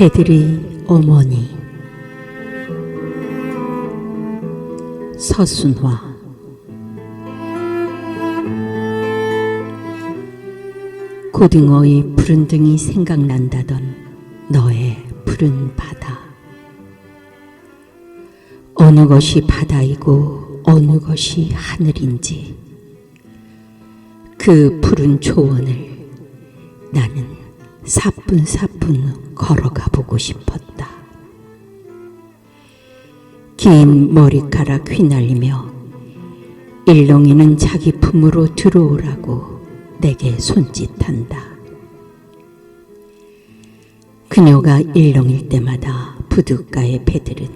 배들의 어머니. 서순화. 고등어의 푸른 등이 생각난다던 너의 푸른 바다. 어느 것이 바다이고 어느 것이 하늘인지 그 푸른 초원을 사뿐사뿐 걸어가 보고 싶었다. 긴 머리카락 휘날리며 일렁이는 자기 품으로 들어오라고 내게 손짓한다. 그녀가 일렁일 때마다 부둣가의 배들은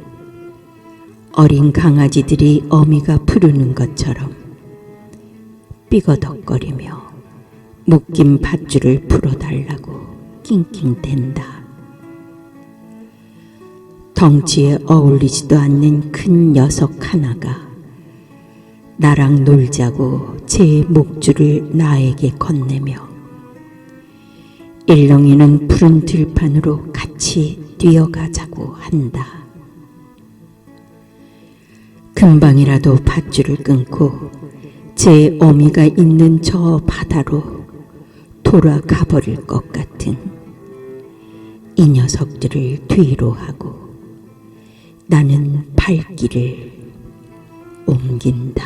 어린 강아지들이 어미가 부르는 것처럼 삐거덕거리며 묶인 밧줄을 풀어달라고 낑낑 댄다. 덩치에 어울리지도 않는 큰 녀석 하나가 나랑 놀자고 제 목줄을 나에게 건네며 일렁이는 푸른 들판으로 같이 뛰어가자고 한다. 금방이라도 밧줄을 끊고 제 어미가 있는 저 바다로 돌아가 버릴 것 같은 이 녀석들을 뒤로 하고 나는 발길을 옮긴다.